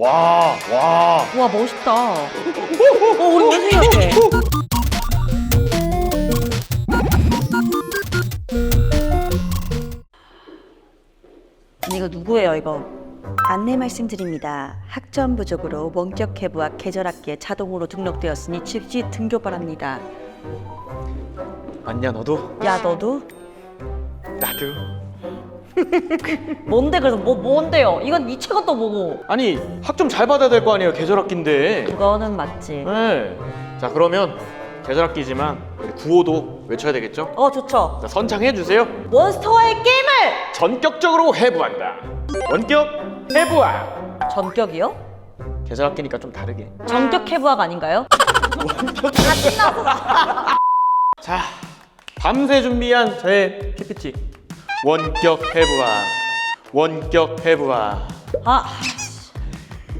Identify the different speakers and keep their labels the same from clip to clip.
Speaker 1: 와, 와.
Speaker 2: 와 멋있다. 어 우리 원숭이 같아. 아니 이거 누구예요 이거? 안내 말씀드립니다. 학점 부족으로 원격 회부와 계절 학기에 자동으로 등록되었으니 즉시 등교 바랍니다.
Speaker 1: 맞냐 너도?
Speaker 2: 야 너도?
Speaker 1: 나도.
Speaker 2: 뭔데 그래서 뭐 뭔데요? 이건 이 책은 또 뭐고?
Speaker 1: 아니 학점 잘 받아야 될 거 아니에요 계절 학기인데.
Speaker 2: 그거는 맞지.
Speaker 1: 네. 자 그러면 계절 학기지만 우리 구호도 외쳐야 되겠죠?
Speaker 2: 어 좋죠.
Speaker 1: 자 선창해 주세요.
Speaker 2: 몬스터와의 게임을
Speaker 1: 전격적으로 해부한다. 원격 해부화.
Speaker 2: 전격이요?
Speaker 1: 계절 학기니까 좀 다르게.
Speaker 2: 전격 해부학 아닌가요?
Speaker 1: 자 밤새 준비한 저의 PPT. 원격 해부화. 원격 해부화.
Speaker 2: 아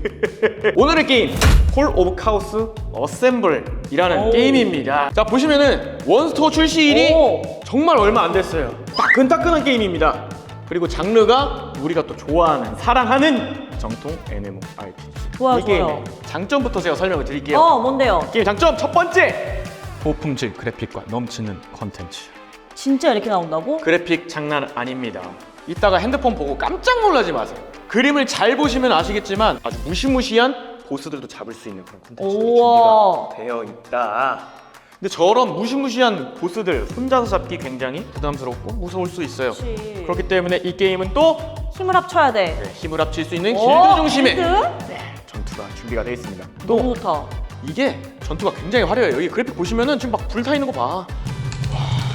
Speaker 1: 오늘의 게임 콜 오브 카우스 어셈블이라는
Speaker 2: 오.
Speaker 1: 게임입니다. 자 보시면은 원스토어 출시일이
Speaker 2: 오.
Speaker 1: 정말 얼마 안 됐어요. 따끈따끈한 게임입니다. 그리고 장르가 우리가 또 좋아하는 사랑하는 정통 MMORPG.
Speaker 2: 좋아요,
Speaker 1: 이 게임의
Speaker 2: 좋아요.
Speaker 1: 장점부터 제가 설명을 드릴게요.
Speaker 2: 어 뭔데요?
Speaker 1: 게임 장점 첫 번째 고품질 그래픽과 넘치는 컨텐츠.
Speaker 2: 진짜 이렇게 나온다고?
Speaker 1: 그래픽 장난 아닙니다. 이따가 핸드폰 보고 깜짝 놀라지 마세요. 그림을 잘 보시면 아시겠지만 아주 무시무시한 보스들도 잡을 수 있는 그런 콘텐츠가
Speaker 2: 우와.
Speaker 1: 준비가 되어 있다. 근데 저런 무시무시한 보스들 혼자서 잡기 굉장히 부담스럽고 무서울 수 있어요.
Speaker 2: 그치.
Speaker 1: 그렇기 때문에 이 게임은 또
Speaker 2: 힘을 합쳐야 돼.
Speaker 1: 네, 힘을 합칠 수 있는
Speaker 2: 오,
Speaker 1: 길드 중심의
Speaker 2: 길드?
Speaker 1: 네, 전투가 준비가 되어 있습니다.
Speaker 2: 너무
Speaker 1: 또
Speaker 2: 좋다.
Speaker 1: 이게 전투가 굉장히 화려해요. 여기 그래픽 보시면은 지금 막 불타 있는 거 봐.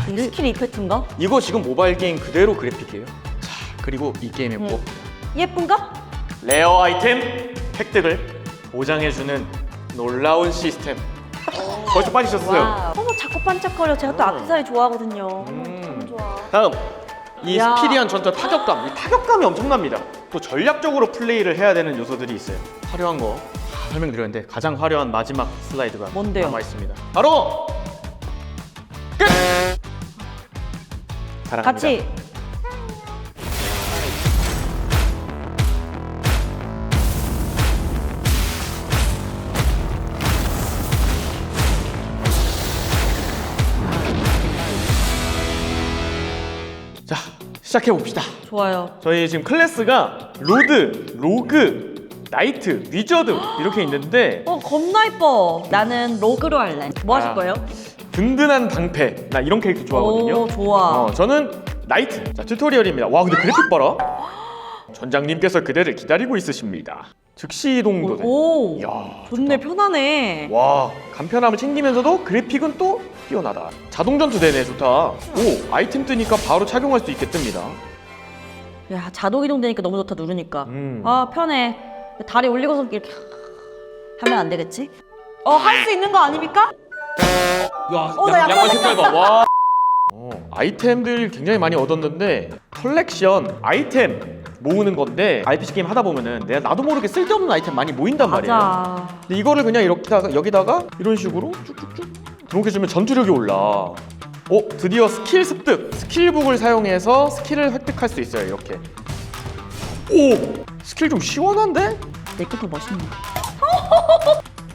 Speaker 2: 이 스킬 이펙트인가?
Speaker 1: 이거 지금 모바일 게임 그대로 그래픽이에요. 자, 그리고 이 게임의
Speaker 2: 음.
Speaker 1: 꼭
Speaker 2: 예쁜가?
Speaker 1: 레어 아이템 획득을 보장해주는 놀라운 시스템. 벌써 빠지셨어요.
Speaker 2: 와. 어머 자꾸 반짝거려. 제가 또 악세사리 좋아하거든요.
Speaker 1: 음.
Speaker 2: 참 좋아.
Speaker 1: 다음 이
Speaker 2: 야.
Speaker 1: 스피디한 전투 의 타격감, 이 타격감이 엄청납니다. 또 전략적으로 플레이를 해야 되는 요소들이 있어요. 화려한 거 다 설명드렸는데 가장 화려한 마지막 슬라이드가
Speaker 2: 뭔데요?
Speaker 1: 남아 있습니다. 바로 사랑합니다.
Speaker 2: 같이
Speaker 1: 자 시작해 봅시다.
Speaker 2: 좋아요.
Speaker 1: 저희 지금 클래스가 로드, 로그, 나이트, 위저드 이렇게 있는데
Speaker 2: 어 겁나 이뻐. 나는 로그로 할래. 뭐 하실
Speaker 1: 아,
Speaker 2: 거예요?
Speaker 1: 든든한 방패 나 이런 캐릭터 좋아하거든요.
Speaker 2: 오 좋아.
Speaker 1: 어, 저는 나이트. 자, 튜토리얼입니다. 와, 근데 그래픽 봐라. 전장님께서 그대를 기다리고 있으십니다. 즉시 이동도 돼.
Speaker 2: 오.
Speaker 1: 이야,
Speaker 2: 좋네 편하네.
Speaker 1: 와, 간편함을 챙기면서도 그래픽은 또 뛰어나다. 자동 전투 되네, 좋다. 오, 아이템 뜨니까 바로 착용할 수 있게 뜹니다.
Speaker 2: 야 자동 이동되니까 너무 좋다 누르니까.
Speaker 1: 음.
Speaker 2: 아 편해. 다리 올리고서 이렇게 하면 안 되겠지? 어 할 수 있는 거 아닙니까?
Speaker 1: 야,
Speaker 2: 어, 나 양말
Speaker 1: 색깔 봐. 와. 어, 아이템들 굉장히 많이 얻었는데 컬렉션 아이템 모으는 건데 RPG 게임 하다 보면은 내가 나도 모르게 쓸데없는 아이템 많이 모인단 말이에요.
Speaker 2: 맞아.
Speaker 1: 근데 이거를 그냥 이렇게다가 여기다가 이런 식으로 쭉쭉쭉 등록해주면 전투력이 올라. 어 드디어 스킬 습득 스킬북을 사용해서 스킬을 획득할 수 있어요 이렇게. 오 스킬 좀 시원한데?
Speaker 2: 내게 더 멋있네.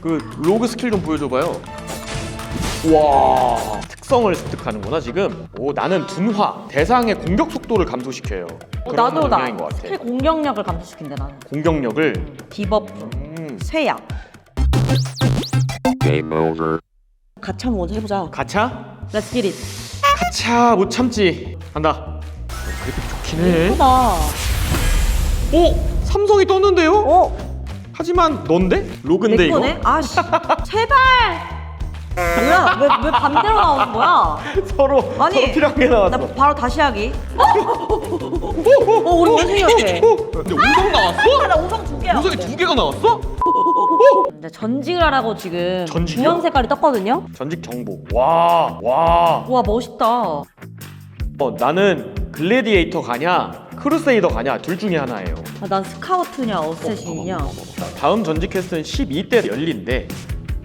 Speaker 1: 그 로그 스킬 좀 보여줘봐요. 와 특성을 습득하는구나 지금. 오 나는 둔화 대상의 공격 속도를 감소시켜요.
Speaker 2: 어,
Speaker 1: 그런
Speaker 2: 나도 나
Speaker 1: 능력인 것 같아.
Speaker 2: 스킬 공격력을 감소시킨대 나는.
Speaker 1: 공격력을.
Speaker 2: 디버프,
Speaker 1: 음,
Speaker 2: 쇠약.
Speaker 3: Game over.
Speaker 2: 가차 먼저 해보자.
Speaker 1: 가차?
Speaker 2: Let's get it.
Speaker 1: 가차 못 참지. 간다. 어, 그래픽 좋긴 해.
Speaker 2: 예쁘다.
Speaker 1: 오! 삼성이 떴는데요?
Speaker 2: 어?
Speaker 1: 하지만 넌데? 로그인데
Speaker 2: 내
Speaker 1: 이거?
Speaker 2: 거네? 아 씨. 제발. 뭐야? 왜, 왜 반대로 나오는 거야?
Speaker 1: 서로
Speaker 2: 아니,
Speaker 1: 서로 필요한 게 나왔어.
Speaker 2: 나 바로 다시 하기. 어, 우리 원숭이 같아.
Speaker 1: 어, 근데 우성 나왔어?
Speaker 2: 나 우성 두 개야.
Speaker 1: 우성이 두 개가 나왔어?
Speaker 2: 근데 전직을 하라고 지금
Speaker 1: 전직이요?
Speaker 2: 주연 색깔이 떴거든요.
Speaker 1: 전직 정보. 와, 와.
Speaker 2: 와 멋있다.
Speaker 1: 어, 나는 글래디에이터 가냐, 크루세이더 가냐 둘 중에 하나예요.
Speaker 2: 아, 난 스카우트냐 어쌔신이냐.
Speaker 1: 다음 전직 퀘스트는 12대 열린데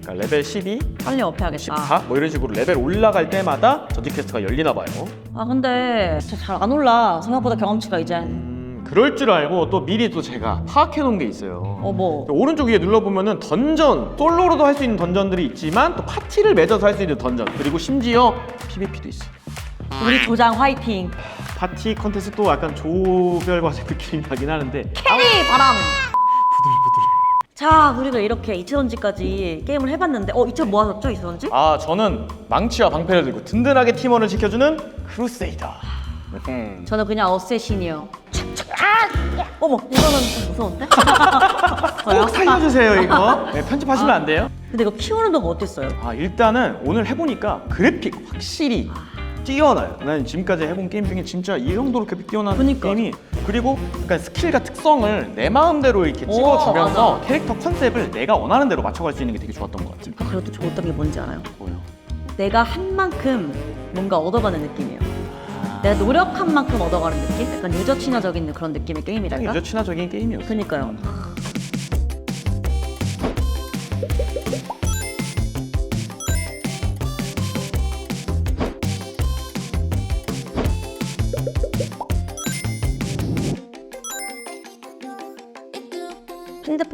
Speaker 1: 그러니까 레벨 12,
Speaker 2: 빨리 업해야겠다.
Speaker 1: 14 뭐 이런 식으로 레벨 올라갈 때마다 전직 퀘스트가 열리나 봐요.
Speaker 2: 아 근데 진짜 잘 안 올라. 생각보다 경험치가 이제.
Speaker 1: 음, 그럴 줄 알고 또 미리 또 제가 파악해 놓은 게 있어요.
Speaker 2: 어머.
Speaker 1: 오른쪽 위에 눌러보면은 던전, 솔로로도 할 수 있는 던전들이 있지만 또 파티를 맺어서 할 수 있는 던전 그리고 심지어 PVP도 있어요.
Speaker 2: 우리 조장 화이팅.
Speaker 1: 파티 컨텐츠 또 약간 조별 과제 느낌이 나긴 하는데
Speaker 2: 캐리 바람.
Speaker 1: 부들부들.
Speaker 2: 자, 우리가 이렇게 2차전지까지 게임을 해봤는데, 어, 2차 뭐 하셨죠, 2차전지?
Speaker 1: 아 저는 망치와 방패를 들고 든든하게 팀원을 지켜주는 크루세이더. 음.
Speaker 2: 저는 그냥 어쌔신이요. 아! 어머, 이거는 좀 무서운데? 저요?
Speaker 1: 꼭 살려주세요 이거. 네, 편집하시면 안 돼요.
Speaker 2: 근데 이거 키우는 동안 어땠어요?
Speaker 1: 아 일단은 오늘 해보니까 그래픽 확실히 뛰어나요. 난 지금까지 해본 게임 중에 진짜 이 정도로 그래픽 뛰어난
Speaker 2: 그니까.
Speaker 1: 게임이 그리고 약간 스킬과 특성을 내 마음대로 이렇게
Speaker 2: 오,
Speaker 1: 찍어주면서
Speaker 2: 맞아.
Speaker 1: 캐릭터 컨셉을 내가 원하는 대로 맞춰갈 수 있는 게 되게 좋았던 것 같아요.
Speaker 2: 아, 그리고 또 좋았던 게 뭔지 알아요?
Speaker 1: 뭐요?
Speaker 2: 내가 한 만큼 뭔가 얻어가는 느낌이에요. 내가 노력한 만큼 얻어가는 느낌? 약간 유저 친화적인 그런 느낌의
Speaker 1: 딱
Speaker 2: 게임이랄까?
Speaker 1: 유저 친화적인 게임이었어요.
Speaker 2: 그니까요.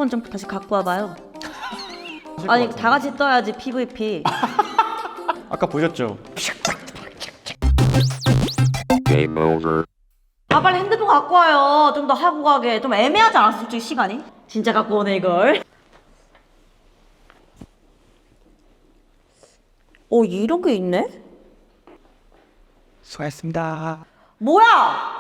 Speaker 2: 핸드폰 좀 다시 갖고 와봐요. 아니 다 같이 떠야지 PVP.
Speaker 1: 아까 보셨죠?
Speaker 3: Game over.
Speaker 2: 아 빨리 핸드폰 갖고 와요. 좀 더 하고 가게. 좀 애매하지 않았어 솔직히 시간이? 진짜 갖고 오네 이걸. 어 이런 게 있네?
Speaker 1: 수고하셨습니다.
Speaker 2: 뭐야?